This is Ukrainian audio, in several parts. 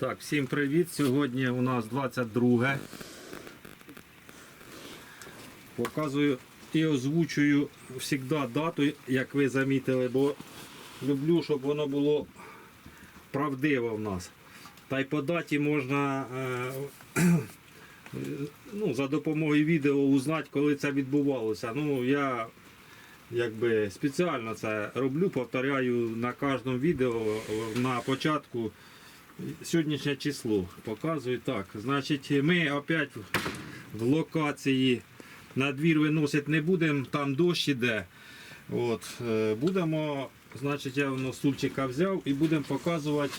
Так, всім привіт. Сьогодні у нас 22. Показую і озвучую завжди дату, як ви замітили, бо люблю, щоб воно було правдиво в нас. Та й по даті можна е, ну, за допомогою відео узнати, коли це відбувалося. Ну, я якби спеціально це роблю, повторяю на кожному відео на початку сьогоднішнє число. Показую так. Значить, ми опять в локації на двір виносити не будемо, там дощ іде. От, е, будемо, значить, я воно стульчика взяв і будемо показувати,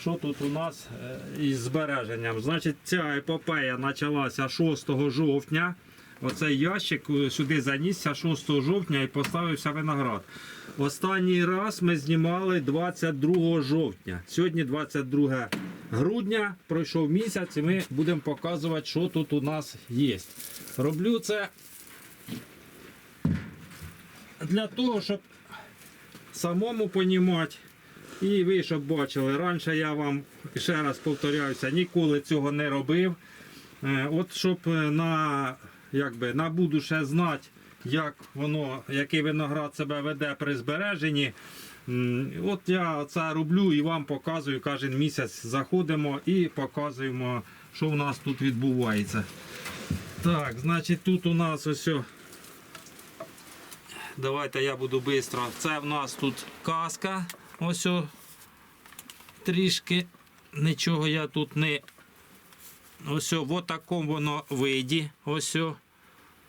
що тут у нас е, із збереженням. Значить, ця епопея почалася 6 жовтня. Оцей ящик е, сюди занісся 6 жовтня і поставився виноград. Останній раз ми знімали 22 жовтня. Сьогодні 22 грудня, пройшов місяць, і ми будемо показувати, що тут у нас є. Роблю це для того, щоб самому понімати. І ви, щоб бачили, раніше я вам ще раз повторяюся, ніколи цього не робив. Е, От щоб е, на, якби, на будуще знати, як воно, який виноград себе веде при збереженні. От я це роблю і вам показую кожен місяць. Заходимо і показуємо, що в нас тут відбувається. Так, значить, тут у нас ось. Давайте я буду швидко. Це в нас тут каска. Ось о, трішки. Нічого я тут не. Ось о, в такому воно виді. Ось. о.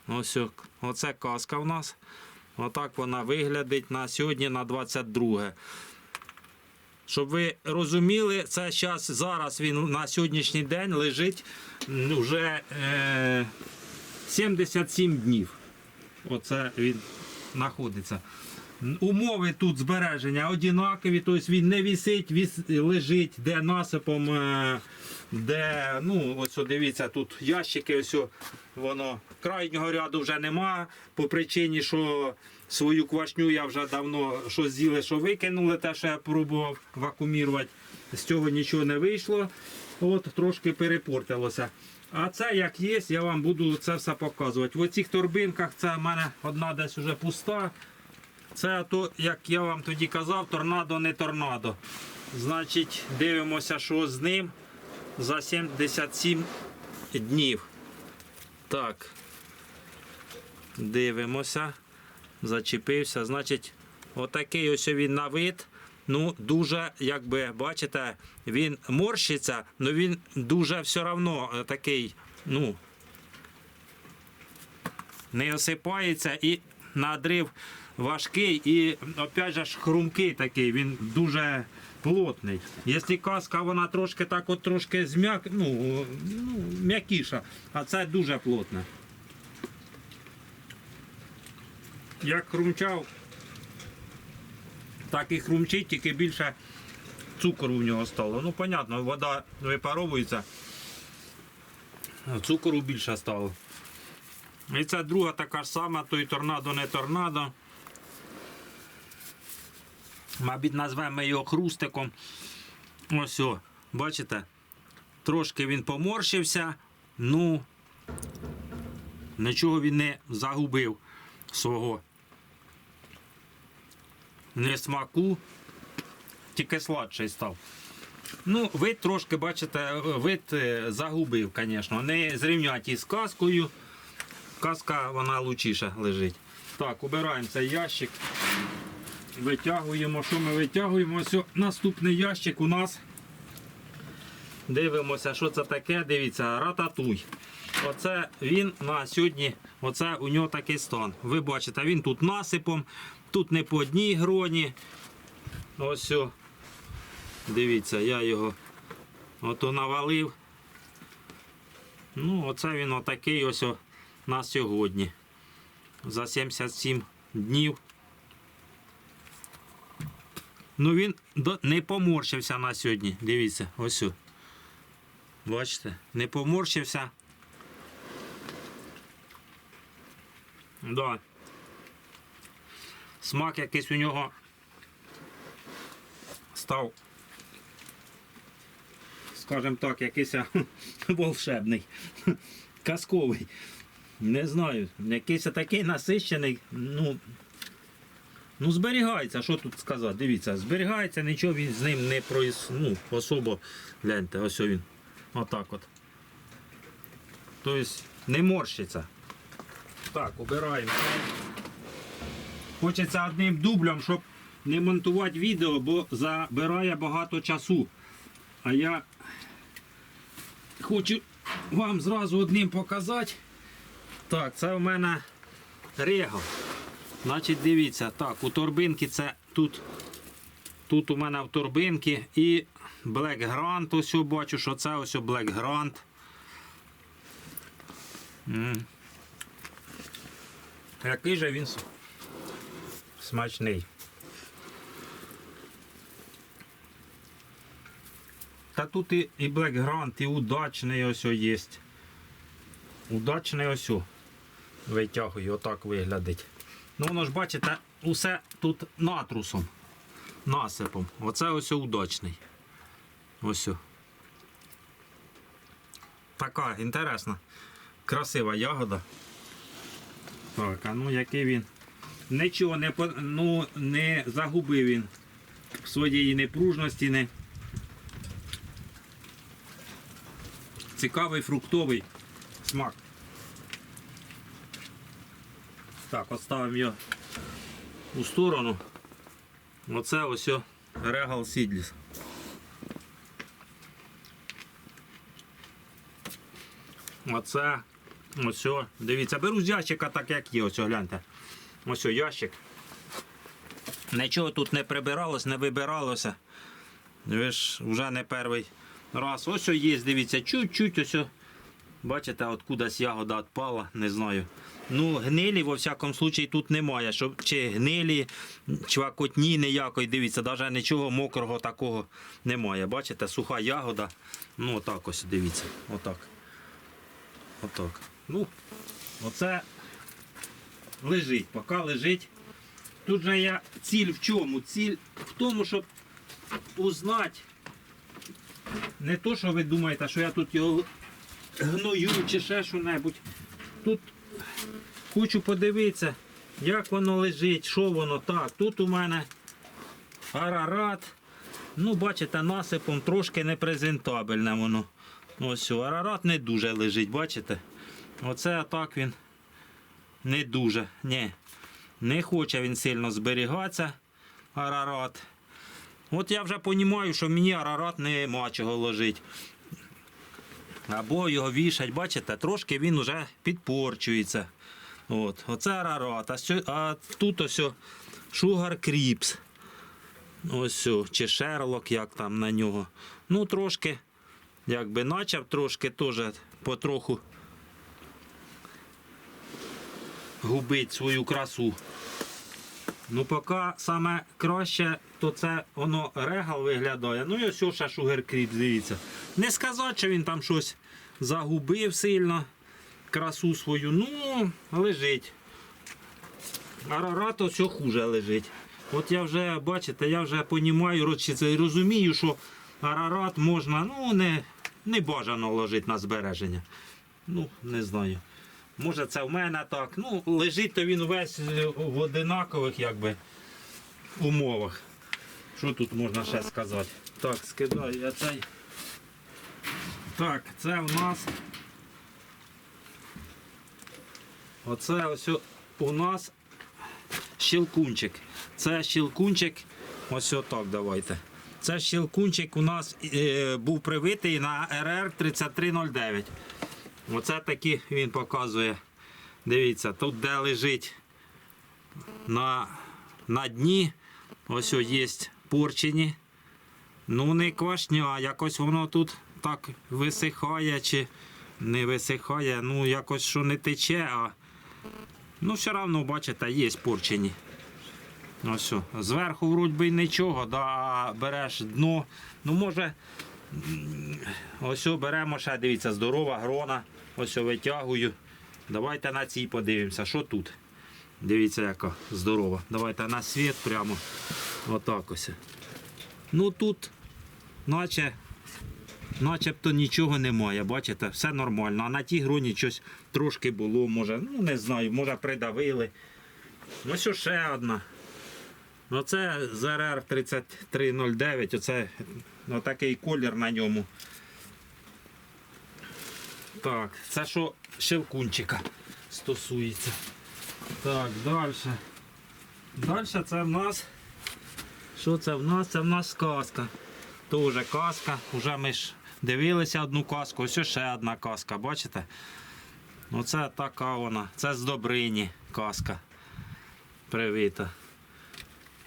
Ось. Оце каска у нас. Отак вона виглядить на сьогодні на 22. Щоб ви розуміли, це зараз, зараз він на сьогоднішній день лежить вже е, 77 днів. Оце він знаходиться. Умови тут збереження однакові, тобто він не висить, віс- лежить, де насипом, е, де, ну, ось дивіться, тут ящики, ось воно крайнього ряду вже нема, по причині, що свою квашню я вже давно що з'їли, що викинули, те, що я пробував вакуумірувати. З цього нічого не вийшло. От трошки перепортилося. А це як є, я вам буду це все показувати. В оцих торбинках це в мене одна десь вже пуста. Це то, як я вам тоді казав, торнадо не торнадо. Значить, дивимося, що з ним за 77 днів. Так. Дивимося. Зачепився. Значить, отакий ось він на вид. Ну, дуже, як би бачите, він морщиться, але він дуже все одно е, такий, ну, не осипається і надрив важкий і опять же ж хрумкий такий, він дуже плотний. Якщо каска, вона трошки так от трошки зм'як, ну, ну, м'якіша, а це дуже плотне. Як хрумчав, так і хрумчить, тільки більше цукору в нього стало. Ну, понятно, вода випаровується, а цукору більше стало. І це друга така ж сама, той торнадо не торнадо. Мабуть, назвемо його хрустиком. Ось, о, бачите? Трошки він поморщився, ну нічого він не загубив свого. Не смаку, тільки сладший став. Ну, вид трошки, бачите, вид е, загубив, звісно. Не зрівняті із каскою. Каска вона лучіше лежить. Так, убираємо цей ящик. Витягуємо, що ми витягуємо. Ось наступний ящик у нас. Дивимося, що це таке. Дивіться, рататуй. Оце він на сьогодні, оце у нього такий стан. Ви бачите, він тут насипом, тут не по одній гроні. Ось. Дивіться, я його ото навалив. Ну, оце він отакий ось на сьогодні. За 77 днів. Ну він не поморщився на сьогодні. Дивіться, ось. о. Бачите, не поморщився. Да. Смак якийсь у нього став скажімо так, якийсь волшебний, казковий. Не знаю, якийсь такий насищений, ну, ну зберігається, що тут сказати, дивіться, зберігається, нічого він з ним не проїс, ну, особо, гляньте, ось він, отак от. Тобто не морщиться. Так, обираємо. Хочеться одним дублем, щоб не монтувати відео, бо забирає багато часу. А я хочу вам зразу одним показати. Так, це в мене регал. Значить, дивіться, так, у торбинки це тут. Тут у мене в торбинки і Black Grand, ось бачу, що це ось Black Grand. М. Який же він смачний. Та тут і, і Black Grand, і удачний ось є. Удачний ось. Витягую, отак виглядить. Ну воно ж бачите, усе тут натрусом, насипом. Оце ось удачний. Ось. Така інтересна, красива ягода. Так, а ну який він. Нічого не, ну, не загубив він своєї непружності. Не. Цікавий фруктовий смак. Так, оставимо його у сторону. Оце ось Regal Seedless. Оце ось. Дивіться, беру з ящика так, як є. Ось гляньте. Ось ящик. Нічого тут не прибиралось, не вибиралося. Ви ж вже не перший раз. Ось о є, дивіться, чуть-чуть ось. Бачите, откудась ягода відпала, не знаю. Ну, гнилі, во всякому случаї, тут немає. Щоб, чи гнилі, чвакотні ніякої, дивіться, навіть нічого мокрого такого немає. Бачите, суха ягода. Ну, отак ось, дивіться. Отак. Отак. Ну, оце лежить, поки лежить. Тут же я ціль в чому? Ціль в тому, щоб узнати. Не то, що ви думаєте, що я тут його гною чи ще що-небудь. Тут хочу подивитися, як воно лежить, що воно так. Тут у мене арарат. Ну, бачите, насипом трошки непрезентабельне воно. Ось арарат не дуже лежить, бачите? Оце так він не дуже. Ні. Не хоче він сильно зберігатися. Арарат. От я вже розумію, що мені арарат нема чого ложить. Або його вішать, бачите, трошки він вже підпорчується. От, оце арарат. А, сьо- а тут ось Sugar Кріпс. Ось, о, чи Шерлок, як там на нього. Ну, трошки, якби почав трошки теж потроху губить свою красу. Ну, поки саме краще, то це воно регал виглядає. Ну і ось ще шугер кріп, дивіться. Не сказати, що він там щось загубив сильно, красу свою. Ну, лежить. Арарат ось хуже лежить. От я вже, бачите, я вже понімаю, розумію, що арарат можна, ну, не, не бажано ложити на збереження. Ну, не знаю. Може це в мене так. Ну, лежить то він весь е, в одинакових якби, умовах. Що тут можна ще сказати? Так, скидаю я цей. Так, це в нас. Оце ось у нас щелкунчик. Це щелкунчик. Ось отак давайте. Це щелкунчик у нас е, був привитий на РР 3309. Оце таки він показує. Дивіться, тут де лежить на, на дні. Ось є порчені. Ну, не квашня, а якось воно тут так висихає чи не висихає. Ну, якось що не тече, а ну, все одно, бачите, є порчені. Ось, зверху вроді нічого, да, береш дно. Ну, може, ось беремо ще, дивіться, здорова грона. Ось витягую. Давайте на цій подивимося, що тут. Дивіться, яка здорова. Давайте на світ прямо. Отак ось. Ну тут, наче начебто нічого немає, бачите, все нормально. А на тій гроні щось трошки було, може, ну не знаю, може придавили. Ось ще одна. Оце ЗРР 3309, оце отакий колір на ньому. Так, це що шевкунчика стосується. Так, далі. Далі це в нас. Що це в нас? Це в нас каска. Тоже каска. Уже ми ж дивилися одну каску, ось ще одна каска, бачите? Оце така вона. Це з Добрині каска. Привіта.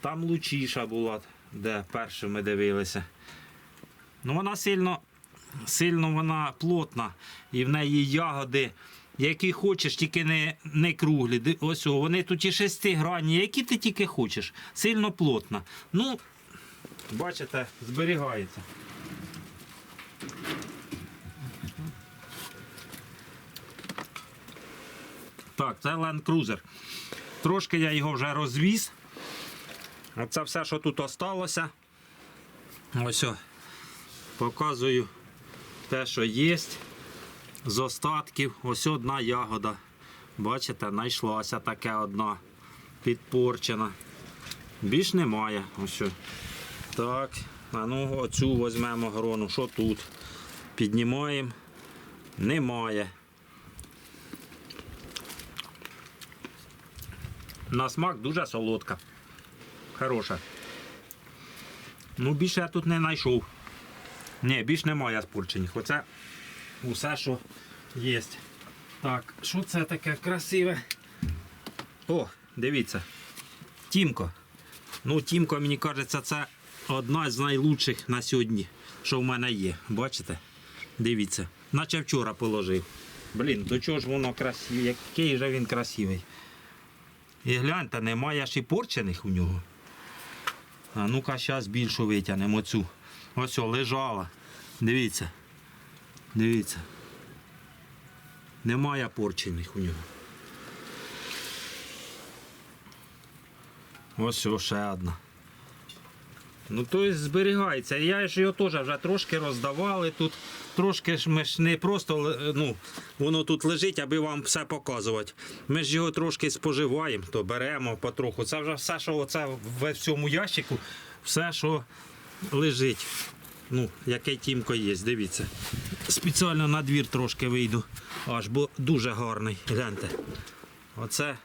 Там лучіша була, де перше ми дивилися. Ну вона сильно, сильно вона плотна і в неї ягоди. Які хочеш, тільки не, не круглі. Ось вони тут і шестигранні, які ти тільки хочеш. Сильно плотна. Ну, бачите, зберігається. Так, це Land Cruiser. Трошки я його вже розвіз. А це все, що тут осталося. Ось о, показую те, що є. З остатків. Ось одна ягода. Бачите, знайшлася таке одна підпорчена. Більш немає. Ось. о. Так. А ну оцю візьмемо грону. Що тут? Піднімаємо. Немає. На смак дуже солодка. Хороша. Ну, більше я тут не знайшов. Ні, більш немає спорчених. Оце усе, що є. Так, що це таке красиве? О, дивіться. Тімко. Ну, Тімко, мені кажеться, це одна з найлучших на сьогодні, що в мене є. Бачите? Дивіться. Наче вчора положив. Блін, до чого ж воно красиве, який же він красивий. І гляньте, немає і порчених у нього. А ну-ка, зараз більшу витягнемо цю. Ось о, лежала. Дивіться. Дивіться. Немає порчених у нього. Ось ще одна. Ну, то есть зберігається. Я ж його теж вже трошки роздавали тут. Трошки ж ми ж не просто ну, воно тут лежить, аби вам все показувати. Ми ж його трошки споживаємо, то беремо потроху. Це вже все, що оце в цьому ящику, все, що лежить. Ну, яке тімко є, дивіться. Спеціально на двір трошки вийду. Аж бо дуже гарний. Гляньте. Оце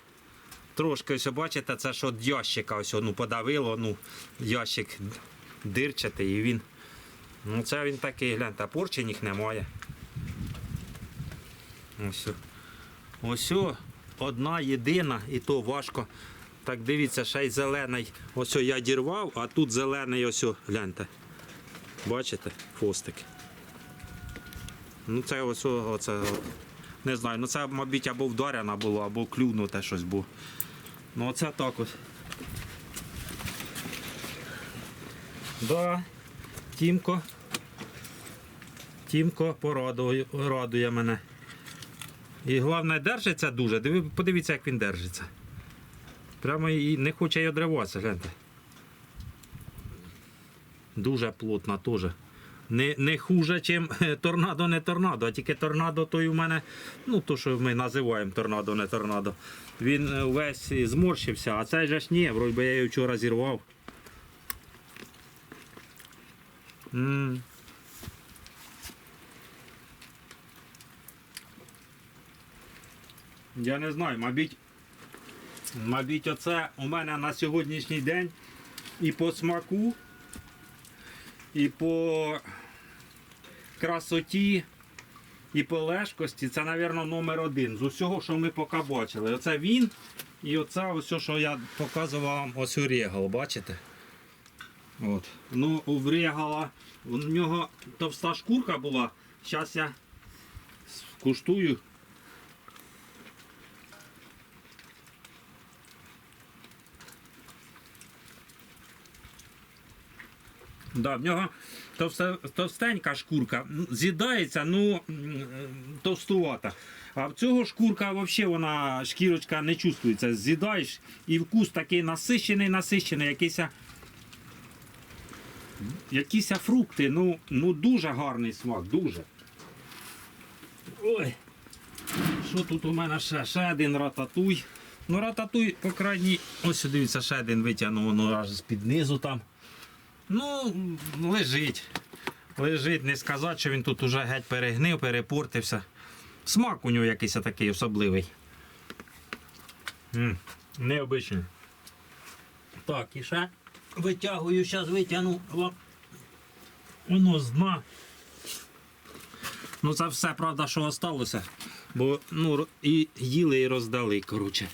трошки ось бачите, це ж ящика ось ну, подавило, ну, ящик дирчатий і він. Ну це він такий, гляньте, порчених немає. Ось. Ось одна єдина, і то важко. Так дивіться, ще й зелений. Ось я дірвав, а тут зелений ось, гляньте. Бачите? Фостик. Ну це ось оце. Не знаю, ну це, мабуть, або вдарена було, або клюнуте щось було. Ну оце так ось. Да, Тімко. Тімко порадує, радує мене. І головне, держиться дуже. Диви, подивіться, як він держиться. Прямо і не хоче й одриватися, гляньте. Дуже плотна теж. Не, не хуже, чим торнадо, не торнадо, а тільки торнадо той у мене, ну то, що ми називаємо торнадо, не торнадо. Він е, весь зморщився, а цей же ж ні, вроді я його вчора зірвав. М Я не знаю, мабуть, мабуть, оце у мене на сьогоднішній день і по смаку, і по красоті, і по лежкості. Це, мабуть, номер один з усього, що ми поки бачили. Оце він і оце ось, що я показував вам ось у Регал, бачите? От. Ну, у Регала, у нього товста шкурка була. Зараз я куштую. Да, в нього товсте- товстенька шкурка, з'їдається, ну товстувата. А в цього шкурка взагалі вона шкірочка не чувствується. З'їдаєш і вкус такий насищений, насищений, якийсь. Якісь фрукти, ну, ну дуже гарний смак, дуже. Ой. Що тут у мене ще? Ще один рататуй. Ну, рататуй, по крайній, ось дивіться, ще один витягнув, воно аж з-під низу там. Ну, лежить. Лежить, не сказати, що він тут уже геть перегнив, перепортився. Смак у нього якийсь такий особливий. необичний. Так, і ще витягую, зараз витягну. Воно з дна. Ну це все, правда, що осталося. Бо ну, і їли і роздали, коротше.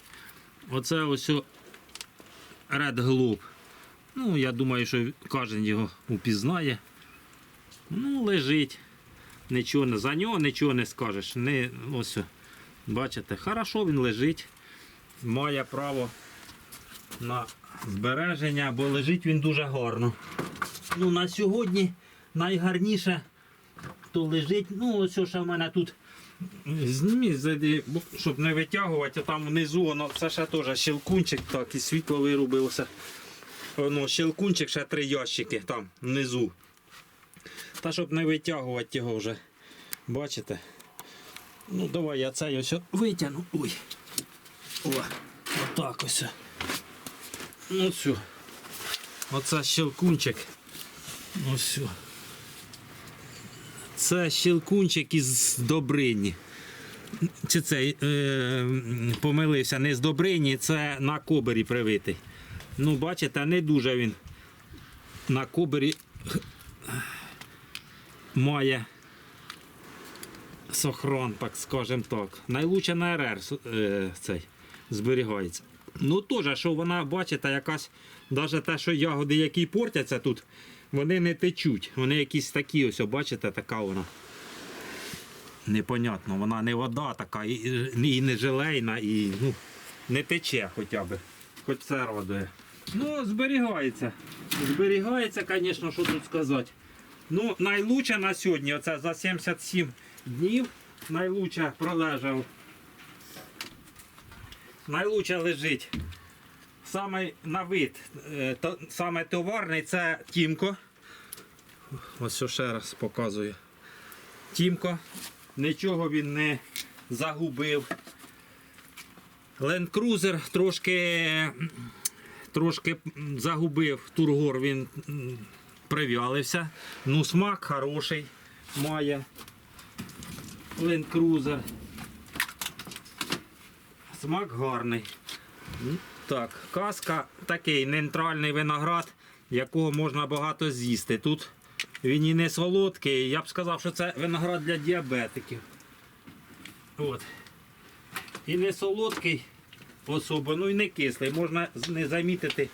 Оце ось Red Globe. Ну, я думаю, що кожен його упізнає. Ну, лежить. Нічого за нього нічого не скажеш. Не, ось, бачите, хорошо він лежить. Має право на збереження, бо лежить він дуже гарно. Ну, на сьогодні найгарніше то лежить. Ну, ось що в мене тут. Зайди, щоб не витягувати, а там внизу воно все ще теж щелкунчик, так, і світло вирубилося. Воно щелкунчик, ще три ящики там внизу. Та щоб не витягувати його вже. Бачите? Ну давай я цей ось витягну. Ой. О, отак ось. Ну все. Оце щелкунчик. Ось. все. Це щелкунчик із Добрині. Чи це е, помилився не з Добрині, це на кобері привитий. Ну, бачите, не дуже він на кобері має сохран, так скажем так. Найлучше на РР е, цей зберігається. Ну теж, що вона, бачите, якась, навіть те, що ягоди, які портяться тут, вони не течуть. Вони якісь такі, ось, бачите, така вона. Непонятно, вона не вода така, і, не желейна, і ну, не тече хоча б. Хоч це радує. Ну, зберігається. Зберігається, звісно, що тут сказати. Ну, найлучше на сьогодні, оце за 77 днів, найлучше пролежав. Найлучше лежить. Саме на вид, е, то- саме товарний це Тімко. Ось що ще раз показую. Тімко. Нічого він не загубив. Ленд Крузер трошки, трошки загубив тургор, він прив'ялився. Ну, смак хороший має. Ленд Крузер. Смак гарний. Так, каска такий нейтральний виноград, якого можна багато з'їсти. Тут він і не солодкий. Я б сказав, що це виноград для діабетиків. От. І не солодкий особо, ну і не кислий. Можна не замітити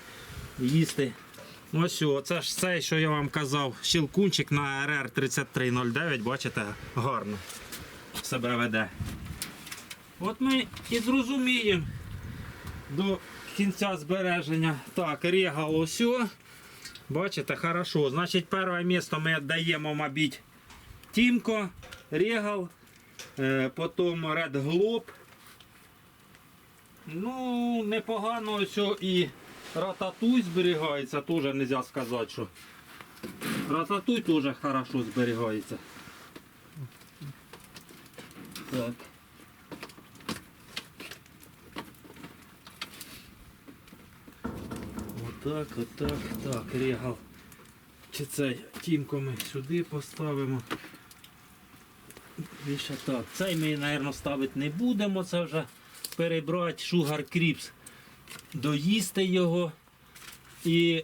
їсти. Ось о, це ж цей, що я вам казав, щелкунчик на РР 3309, бачите, гарно себе веде. От ми і зрозуміємо до кінця збереження. Так, регал ось. Бачите, хорошо. Значить, перше місце ми віддаємо, мабуть, Тімко, Регал, е, потім Red Globe. Ну, непогано ось і рататуй зберігається, теж не можна сказати, що. Рататуй теж хорошо зберігається. Так. Отак, отак, так, регал. Чи цей тімко ми сюди поставимо. Більше так. Цей ми, мабуть, ставити не будемо. Це вже перебрати Sugar Кріпс, доїсти його. І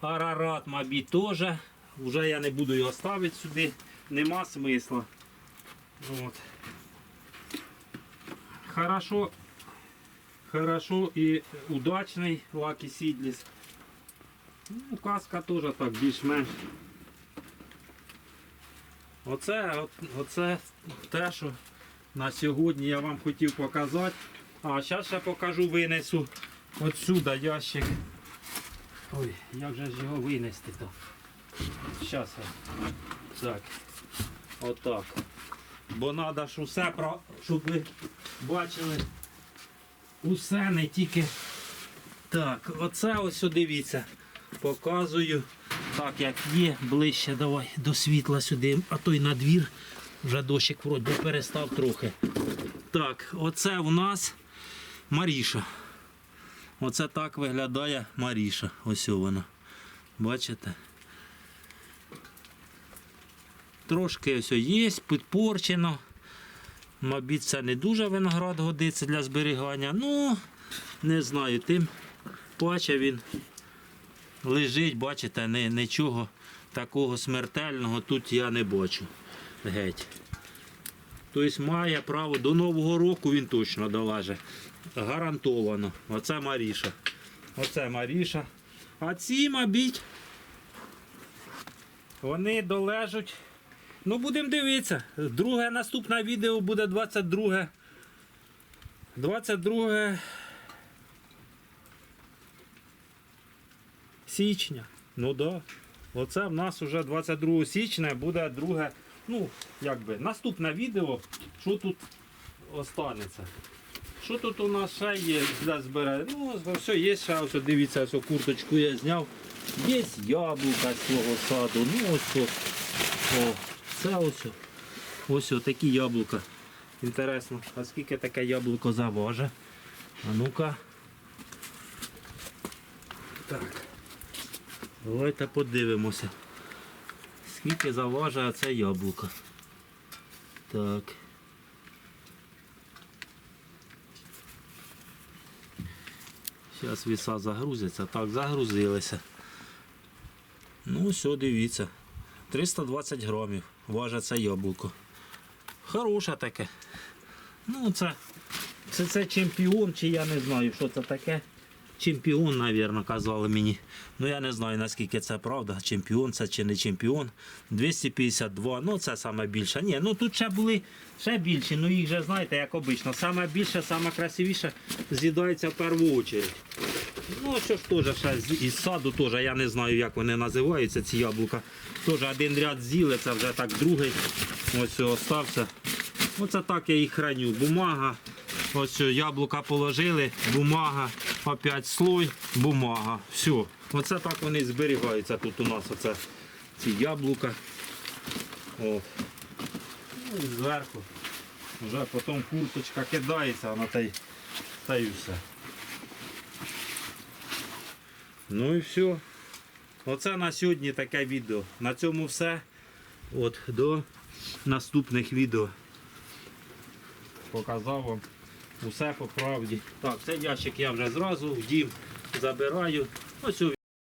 Арарат, мабуть, теж. Вже я не буду його ставити сюди. Нема смисла. От. Хорошо. Хорошо і удачний Lucky Seedless. Ну, каска теж так більш-менш. Оце, оце те, що на сьогодні я вам хотів показати. А зараз ще покажу, винесу отсюди ящик. Ой, як же ж його винести то? Зараз я. Так. Отак. Бо треба ж усе, про- щоб ви бачили. Усе не тільки. Так, оце ось дивіться. Показую. так як є, ближче давай до світла сюди, а то й на двір. Вже дощик вроді перестав трохи. Так, оце у нас Маріша. Оце так виглядає Маріша. Ось вона. Бачите? Трошки ось є, підпорчено. Мабуть, це не дуже виноград годиться для зберігання. Ну, не знаю, тим паче він лежить, бачите, не, нічого такого смертельного тут я не бачу. Геть. Тобто має право до Нового року він точно долаже. Гарантовано. Оце Маріша. Оце Маріша. А ці, мабуть, вони долежуть. Ну, будемо дивитися. Друге наступне відео буде 22. 22 січня. Ну. Да. Оце в нас вже 22 січня буде друге. Ну, якби наступне відео, що тут останеться. Що тут у нас ще є для збирання? Ну, все, є ще, ось, дивіться, ось курточку я зняв. Є яблука з свого саду. Ну ось о, це ось. Ось такі яблука. Інтересно, а скільки таке яблуко заваже? А ну-ка. Так. Давайте подивимося. Скільки заважає це яблуко. Так. Зараз віса загрузяться. Так, загрузилися. Ну, все, дивіться. 320 грамів важить це яблуко. Хороше таке. Ну, це, це, це чемпіон, чи я не знаю, що це таке. Чемпіон, мабуть, казали мені. Ну я не знаю наскільки це правда. Чемпіон це чи не чемпіон. 252, ну це саме більше. Ні, ну тут ще були ще більші, ну їх же знаєте, як обично. Саме більше, саме з'їдається в першу чергу. Ну, що ж теж ще з- із саду теж, я не знаю, як вони називаються, ці яблука. Теж один ряд з'їли, це вже так другий. Ось остався. Оце так я їх храню. Бумага. Ось яблука положили, бумага, опять слой, бумага. Все. Оце так вони зберігаються тут у нас. Оце ці яблука. О. Ну, і зверху. Вже потім курточка кидається, вона та та й все. Ну і все. Оце на сьогодні таке відео. На цьому все. От, до наступних відео. Показав вам усе по правді. Так, цей ящик я вже зразу в дім забираю. Ось